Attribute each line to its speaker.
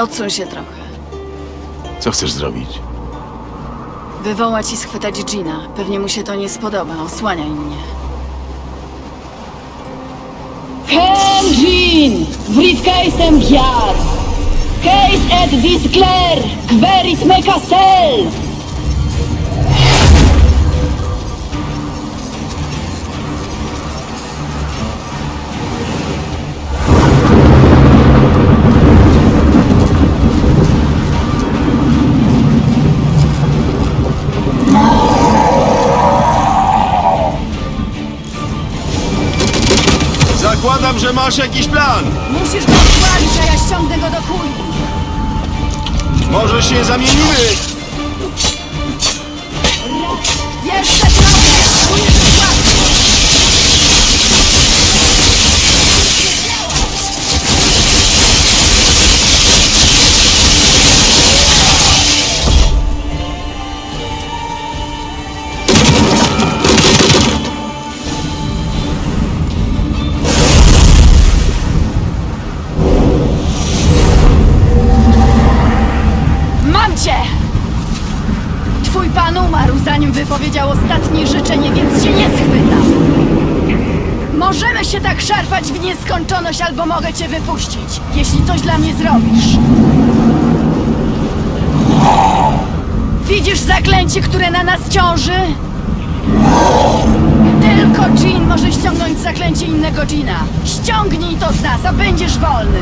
Speaker 1: Odsuń się trochę.
Speaker 2: Co chcesz zrobić?
Speaker 1: Wywołać i schwytać Gina. Pewnie mu się to nie spodoba. Osłaniaj mnie.
Speaker 3: Kenjin! Briefcase'em hier! Case et disclair! Querit me
Speaker 2: Zakładam, że masz jakiś plan.
Speaker 1: Musisz go zwalić, a ja ściągnę go do kuli.
Speaker 2: Może się zamienimy?
Speaker 1: Jeszcze umarł, zanim wypowiedział ostatnie życzenie, więc się nie schwytam. Możemy się tak szarpać w nieskończoność, albo mogę cię wypuścić, jeśli coś dla mnie zrobisz. Widzisz zaklęcie, które na nas ciąży? Tylko Jean może ściągnąć zaklęcie innego Jeana. Ściągnij to z nas, a będziesz wolny.